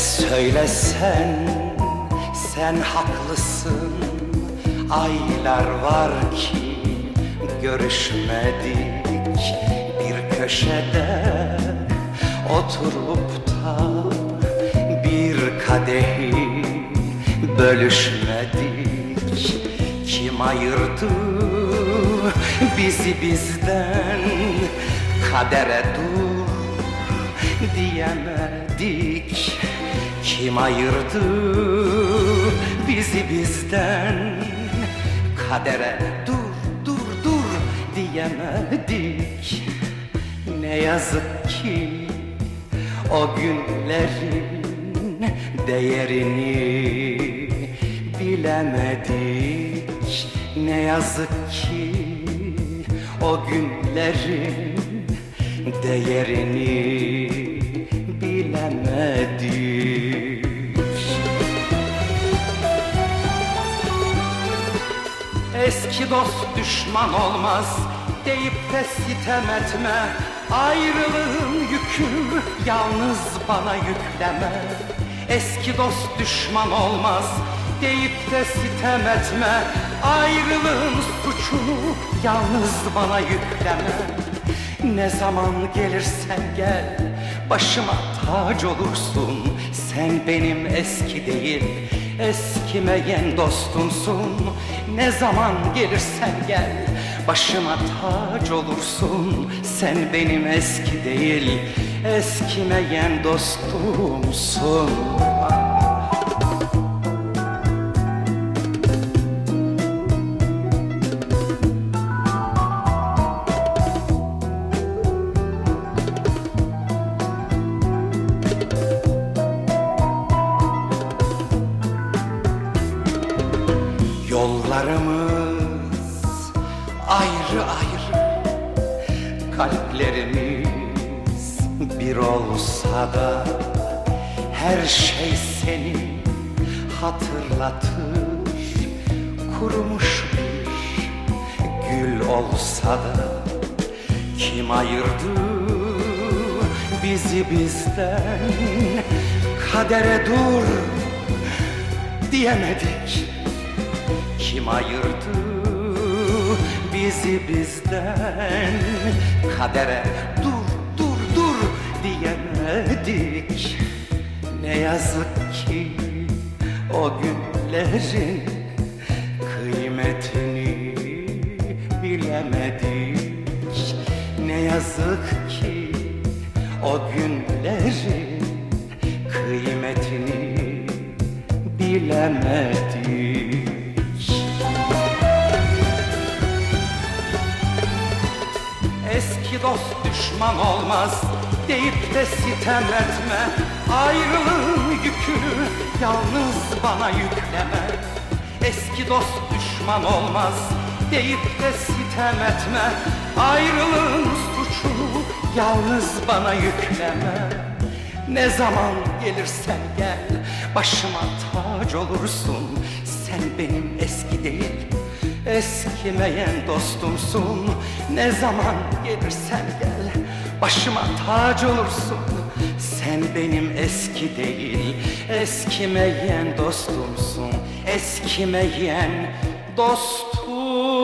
Söylesen sen haklısın. Aylar var ki görüşmedik Bir köşede. Oturup da Bir kadehi bölüşmedik. Kim ayırdı bizi bizden? Kadere dur diyemedik Kim ayırdı bizi bizden. Kadere dur dur dur diyemedik. Ne yazık ki o günlerin değerini bilemedik. Ne yazık ki o günlerin değerini bilemedik Eski dost düşman olmaz deyip de sitem etme. Ayrılığın yükü yalnız bana yükleme. Eski dost düşman olmaz deyip de sitem etme. Ayrılığın suçunu yalnız bana yükleme. Ne zaman gelirsen gel başıma tac olursun. Sen benim eski değil eskimeyen dostumsun. Ne zaman gelirsen gel başıma tac olursun. Sen benim eski değil eskimeyen dostumsun Yollarımız ayrı ayrı Kalplerimiz bir olsa da Her şey seni hatırlatır Kurumuş bir gül olsa da Kim ayırdı bizi bizden? Kadere dur diyemedik kim ayırdı bizi bizden. Kadere dur dur dur diyemedik. Ne yazık ki o günlerin kıymetini bilemedik. Ne yazık ki o günlerin kıymetini bilemedik dost düşman olmaz. Deyip de sitem etme. Ayrılığın yükünü yalnız bana yükleme. Eski dost düşman olmaz. Deyip de sitem etme. Ayrılığın suçunu yalnız bana yükleme. Ne zaman gelirsen gel başıma tac olursun. Sen benim eski değil Eskimeyen dostumsun. Ne zaman gelirsen gel Başıma tac olursun. Sen benim eski değil Eskimeyen dostumsun. Eskimeyen dostumsun